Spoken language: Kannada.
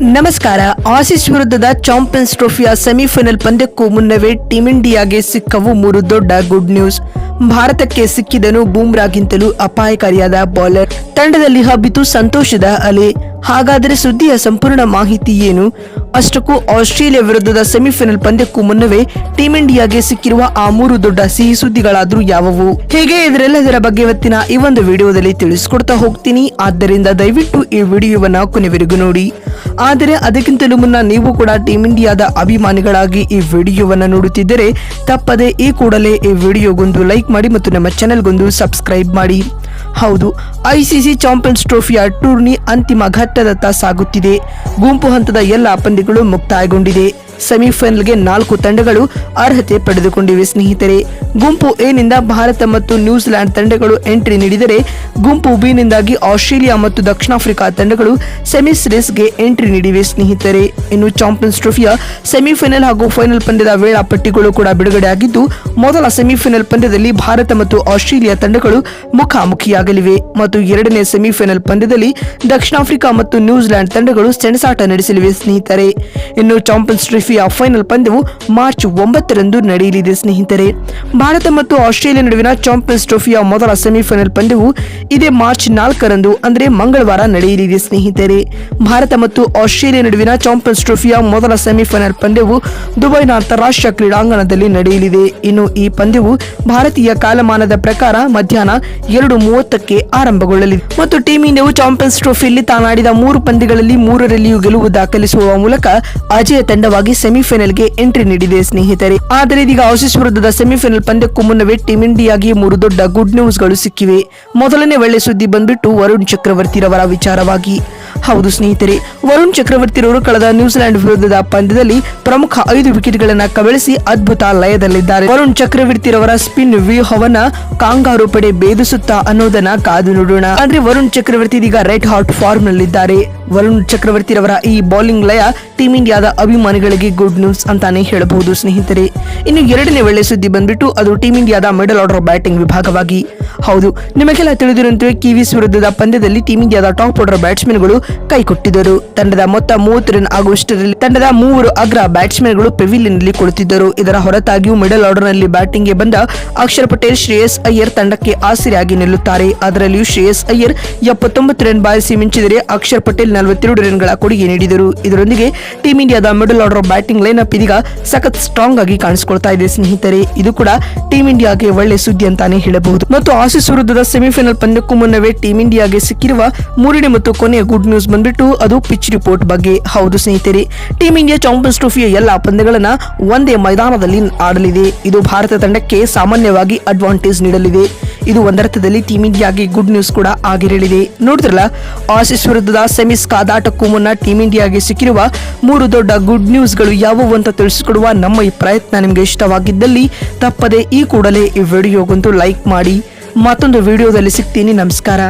ನಮಸ್ಕಾರ. ಆಸೀಸ್ ವಿರುದ್ಧದ ಚಾಂಪಿಯನ್ಸ್ ಟ್ರೋಫಿಯ ಸೆಮಿಫೈನಲ್ ಪಂದ್ಯಕ್ಕೂ ಮುನ್ನವೇ ಟೀಂ ಇಂಡಿಯಾಗೆ ಸಿಕ್ಕವು ಮೂರು ದೊಡ್ಡ ಗುಡ್ ನ್ಯೂಸ್. ಭಾರತಕ್ಕೆ ಸಿಕ್ಕಿದನು ಬೂಮ್ರಾಗಿಂತಲೂ ಅಪಾಯಕಾರಿಯಾದ ಬೌಲರ್. ತಂಡದಲ್ಲಿ ಹಬ್ಬಿತು ಸಂತೋಷದ ಅಲೆ. ಹಾಗಾದರೆ ಸುದ್ದಿಯ ಸಂಪೂರ್ಣ ಮಾಹಿತಿ ಏನು? ಅಷ್ಟಕ್ಕೂ ಆಸ್ಟ್ರೇಲಿಯಾ ವಿರುದ್ಧದ ಸೆಮಿಫೈನಲ್ ಪಂದ್ಯಕ್ಕೂ ಮುನ್ನವೇ ಟೀಂ ಇಂಡಿಯಾಗೆ ಸಿಕ್ಕಿರುವ ಆ ಮೂರು ದೊಡ್ಡ ಸಿಹಿ ಸುದ್ದಿಗಳಾದ್ರೂ ಯಾವುವು? ಹೇಗೆ ಇದರೆಲ್ಲದರ ಬಗ್ಗೆ ಇವತ್ತಿನ ಈ ಒಂದು ವಿಡಿಯೋದಲ್ಲಿ ತಿಳಿಸಿಕೊಡ್ತಾ ಹೋಗ್ತೀನಿ. ಆದ್ದರಿಂದ ದಯವಿಟ್ಟು ಈ ವಿಡಿಯೋವನ್ನ ಕೊನೆವರೆಗೂ ನೋಡಿ. ಆದರೆ ಅದಕ್ಕಿಂತಲೂ ಮುನ್ನ ನೀವು ಕೂಡ ಟೀಂ ಇಂಡಿಯಾದ ಅಭಿಮಾನಿಗಳಾಗಿ ಈ ವಿಡಿಯೋವನ್ನ ನೋಡುತ್ತಿದ್ದರೆ ತಪ್ಪದೆ ಈ ಕೂಡಲೇ ಈ ವಿಡಿಯೋಗೊಂದು ಲೈಕ್ ಮಾಡಿ ಮತ್ತು ನಮ್ಮ ಚಾನೆಲ್ಗೊಂದು ಸಬ್ಸ್ಕ್ರೈಬ್ ಮಾಡಿ. ಹೌದು ಐಸಿಸಿ ಚಾಂಪಿಯನ್ಸ್ ಟ್ರೋಫಿಯ ಟೂರ್ನಿ ಅಂತಿಮ ಘಟ್ಟದತ್ತ ಸಾಗುತ್ತಿದೆ. ಗುಂಪು ಹಂತದ ಎಲ್ಲ ಪಂದ್ಯಗಳು ಮುಕ್ತಾಯಗೊಂಡಿದೆ. ಸೆಮಿಫೈನಲ್ಗೆ ನಾಲ್ಕು ತಂಡಗಳು ಅರ್ಹತೆ ಪಡೆದುಕೊಂಡಿವೆ, ಸ್ನೇಹಿತರೆ. ಗುಂಪು ನಿಂದ ಭಾರತ ಮತ್ತು ನ್ಯೂಜಿಲೆಂಡ್ ತಂಡಗಳು ಎಂಟ್ರಿ ನೀಡಿದರೆ, ಗುಂಪು ಬಿ ನಿಂದಾಗಿ ಆಸ್ಟ್ರೇಲಿಯಾ ಮತ್ತು ದಕ್ಷಿಣ ಆಫ್ರಿಕಾ ತಂಡಗಳು ಸೆಮಿಸ್ ರೇಸ್ಗೆ ಎಂಟ್ರಿ ನೀಡಿವೆ, ಸ್ನೇಹಿತರೆ. ಇನ್ನು ಚಾಂಪಿಯನ್ಸ್ ಟ್ರೋಫಿಯ ಸೆಮಿಫೈನಲ್ ಹಾಗೂ ಫೈನಲ್ ಪಂದ್ಯದ ವೇಳಾಪಟ್ಟಿಗಳು ಕೂಡ ಬಿಡುಗಡೆಯಾಗಿದ್ದು, ಮೊದಲ ಸೆಮಿಫೈನಲ್ ಪಂದ್ಯದಲ್ಲಿ ಭಾರತ ಮತ್ತು ಆಸ್ಟ್ರೇಲಿಯಾ ತಂಡಗಳು ಮುಖಾಮುಖಿಯಾಗಲಿವೆ ಮತ್ತು ಎರಡನೇ ಸೆಮಿಫೈನಲ್ ಪಂದ್ಯದಲ್ಲಿ ದಕ್ಷಿಣ ಆಫ್ರಿಕಾ ಮತ್ತು ನ್ಯೂಜಿಲೆಂಡ್ ತಂಡಗಳು ಸೆಣಸಾಟ ನಡೆಸಲಿವೆ, ಸ್ನೇಹಿತರೆ. ಇನ್ನು ಚಾಂಪಿಯನ್ಸ್ ಟ್ರೋಫಿಯ ಫೈನಲ್ ಪಂದ್ಯವು ಮಾರ್ಚ್ ಒಂಬತ್ತರಂದು ನಡೆಯಲಿದೆ, ಸ್ನೇಹಿತರೆ. ಭಾರತ ಮತ್ತು ಆಸ್ಟ್ರೇಲಿಯಾ ನಡುವಿನ ಚಾಂಪಿಯನ್ಸ್ ಟ್ರೋಫಿಯ ಮೊದಲ ಸೆಮಿಫೈನಲ್ ಪಂದ್ಯವು ಇದೇ ಮಾರ್ಚ್ ನಾಲ್ಕರಂದು, ಅಂದರೆ ಮಂಗಳವಾರ ನಡೆಯಲಿದೆ, ಸ್ನೇಹಿತರೆ. ಭಾರತ ಮತ್ತು ಆಸ್ಟ್ರೇಲಿಯಾ ನಡುವಿನ ಚಾಂಪಿಯನ್ಸ್ ಟ್ರೋಫಿಯ ಮೊದಲ ಸೆಮಿಫೈನಲ್ ಪಂದ್ಯವು ದುಬೈನ ಅಂತಾರಾಷ್ಟ್ರೀಯ ಕ್ರೀಡಾಂಗಣದಲ್ಲಿ ನಡೆಯಲಿದೆ. ಇನ್ನು ಈ ಪಂದ್ಯವು ಭಾರತೀಯ ಕಾಲಮಾನದ ಪ್ರಕಾರ ಮಧ್ಯಾಹ್ನ ಎರಡು ಮೂವತ್ತಕ್ಕೆ ಆರಂಭಗೊಳ್ಳಲಿದೆ. ಮತ್ತು ಟೀಂ ಇಂಡಿಯಾವು ಚಾಂಪಿಯನ್ಸ್ ಟ್ರೋಫಿಯಲ್ಲಿ ತಾನಾಡಿದ ಮೂರು ಪಂದ್ಯಗಳಲ್ಲಿ ಮೂರರಲ್ಲಿಯೂ ಗೆಲುವು ದಾಖಲಿಸುವ ಮೂಲಕ ಅಜಯ ತಂಡವಾಗಿ ಸೆಮಿಫೈನಲ್ಗೆ ಎಂಟ್ರಿ ನೀಡಿದೆ ಸ್ನೇಹಿತರೆ. ಆದರೆ ಇದೀಗ ಆಸೀಸ್ ವಿರುದ್ಧದ ಸೆಮಿಫೈನಲ್ ಪಂದ್ಯಕ್ಕೂ ಮುನ್ನವೇ ಟೀಮ್ ಇಂಡಿಯಾಗೆ ಮೂರು ದೊಡ್ಡ ಗುಡ್ ನ್ಯೂಸ್ಗಳು ಸಿಕ್ಕಿವೆ. ಮೊದಲನೇ ಒಳ್ಳೆ ಸುದ್ದಿ ಬಂದ್ಬಿಟ್ಟು ವರುಣ್ ಚಕ್ರವರ್ತಿರವರ ವಿಚಾರವಾಗಿ. ಹೌದು ಸ್ನೇಹಿತರೆ, ವರುಣ್ ಚಕ್ರವರ್ತಿರವರು ಕಳೆದ ನ್ಯೂಜಿಲೆಂಡ್ ವಿರುದ್ಧದ ಪಂದ್ಯದಲ್ಲಿ ಪ್ರಮುಖ ಐದು ವಿಕೆಟ್ಗಳನ್ನು ಕಬಳಿಸಿ ಅದ್ಭುತ ಲಯದಲ್ಲಿದ್ದಾರೆ. ವರುಣ್ ಚಕ್ರವರ್ತಿರವರ ಸ್ಪಿನ್ ವ್ಯೂಹವನ್ನ ಕಾಂಗಾರು ಪಡೆ ಭೇದಿಸುತ್ತಾ ಅನ್ನೋದನ್ನ ಕಾದು ನೋಡೋಣ. ಅಂದ್ರೆ ವರುಣ್ ಚಕ್ರವರ್ತಿ ಇದೀಗ ರೆಡ್ ಹಾಟ್ ಫಾರ್ಮ್ ನಲ್ಲಿದ್ದಾರೆ ವರುಣ್ ಚಕ್ರವರ್ತಿರವರ ಈ ಬೌಲಿಂಗ್ ಲಯ ಟೀಮ್ ಇಂಡಿಯಾದ ಅಭಿಮಾನಿಗಳಿಗೆ ಗುಡ್ ನ್ಯೂಸ್ ಅಂತಾನೆ ಹೇಳಬಹುದು, ಸ್ನೇಹಿತರೆ. ಇನ್ನು ಎರಡನೇ ಒಳ್ಳೆ ಸುದ್ದಿ ಬಂದ್ಬಿಟ್ಟು, ಅದು ಟೀಮ್ ಇಂಡಿಯಾದ ಮಿಡಲ್ ಆರ್ಡರ್ ಬ್ಯಾಟಿಂಗ್ ವಿಭಾಗವಾಗಿ. ಹೌದು, ನಿಮಗೆಲ್ಲ ತಿಳಿದಿರುವಂತೆ ಕಿವೀಸ್ ವಿರುದ್ಧದ ಪಂದ್ಯದಲ್ಲಿ ಟೀಮ್ ಇಂಡಿಯಾದ ಟಾಪ್ ಆರ್ಡರ್ ಬ್ಯಾಟ್ಸ್ಮನ್ಗಳು ಕೈಕೊಟ್ಟಿದ್ದರು ತಂಡದ ಮೊತ್ತ ಮೂವತ್ತು ರನ್ ಆಗುವಷ್ಟರಲ್ಲಿ ತಂಡದ ಮೂವರು ಅಗ್ರ ಬ್ಯಾಟ್ಸ್ಮನ್ಗಳು ಪೆವಿಲಿಯನ್ನಲ್ಲಿ ಕೊಡುತ್ತಿದ್ದರು. ಇದರ ಹೊರತಾಗಿಯೂ ಮಿಡಲ್ ಆರ್ಡರ್ನಲ್ಲಿ ಬ್ಯಾಟಿಂಗ್ಗೆ ಬಂದ ಅಕ್ಷರ್ ಪಟೇಲ್, ಶ್ರೇಯಸ್ ಅಯ್ಯರ್ ತಂಡಕ್ಕೆ ಆಸರೆಯಾಗಿ ನಿಲ್ಲುತ್ತಾರೆ. ಅದರಲ್ಲಿಯೂ ಶ್ರೇಯಸ್ ಅಯ್ಯರ್ ಎಪ್ಪತ್ತೊಂಬತ್ತು ರನ್ ಬಾರಿಸಿ ಮಿಂಚಿದರೆ ಅಕ್ಷರ್ ಪಟೇಲ್ ನಲವತ್ತೆರಡು ರನ್ಗಳ ಕೊಡುಗೆ ನೀಡಿದರು. ಇದರೊಂದಿಗೆ ಟೀಂ ಇಂಡಿಯಾದ ಮಿಡಲ್ ಆರ್ಡರ್ ಬ್ಯಾಟಿಂಗ್ ಲೈನಪ್ ಇದೀಗ ಸಖತ್ ಸ್ಟ್ರಾಂಗ್ ಆಗಿ ಕಾಣಿಸಿಕೊಳ್ತಾ ಇದೆ ಸ್ನೇಹಿತರೆ. ಇದು ಕೂಡ ಟೀಂ ಇಂಡಿಯಾಗೆ ಒಳ್ಳೆ ಸುದ್ದಿ ಅಂತಾನೆ ಹೇಳಬಹುದು. ಮತ್ತು ಆಸಿಸ್ ವಿರುದ್ಧದ ಸೆಮಿಫೈನಲ್ ಪಂದ್ಯಕ್ಕೂ ಮುನ್ನವೇ ಟೀಂ ಇಂಡಿಯಾಗೆ ಸಿಕ್ಕಿರುವ ಮೂರನೇ ಮತ್ತು ಕೊನೆಯ ಗುಡ್ ನ್ಯೂಸ್ ಬಂದ್ಬಿಟ್ಟು ಅದು ಪಿಚ್ ರಿಪೋರ್ಟ್ ಬಗ್ಗೆ. ಹೌದು ಸ್ನೇಹಿತರೆ ಟೀಮ್ ಇಂಡಿಯಾ ಚಾಂಪಿಯನ್ಸ್ ಟ್ರೋಫಿಯ ಎಲ್ಲಾ ಪಂದ್ಯಗಳನ್ನ ಒಂದೇ ಮೈದಾನದಲ್ಲಿ ಆಡಲಿದೆ. ಇದು ಭಾರತ ತಂಡಕ್ಕೆ ಸಾಮಾನ್ಯವಾಗಿ ಅಡ್ವಾಂಟೇಜ್ ನೀಡಲಿದೆ. ಇದು ಒಂದರ್ಥದಲ್ಲಿ ಟೀಂ ಇಂಡಿಯಾಗೆ ಗುಡ್ ನ್ಯೂಸ್ ಕೂಡ ಆಗಿರಲಿದೆ. ನೋಡಿದ್ರಲ್ಲ ಆಸೀಸ್ ವಿರುದ್ಧದ ಸೆಮಿಸ್ ಕಾದಾಟಕ್ಕೂ ಮುನ್ನ ಟೀಂ ಇಂಡಿಯಾಗೆ ಸಿಕ್ಕಿರುವ ಮೂರು ದೊಡ್ಡ ಗುಡ್ ನ್ಯೂಸ್ಗಳು ಯಾವುವು ಅಂತ ತಿಳಿಸಿಕೊಡುವ ನಮ್ಮ ಈ ಪ್ರಯತ್ನ ನಿಮಗೆ ಇಷ್ಟವಾಗಿದ್ದಲ್ಲಿ ತಪ್ಪದೆ ಈ ಕೂಡಲೇ ಈ ವಿಡಿಯೋಗಂತೂ ಲೈಕ್ ಮಾಡಿ. ಮತ್ತೊಂದು ವಿಡಿಯೋದಲ್ಲಿ ಸಿಗ್ತೀನಿ. ನಮಸ್ಕಾರ.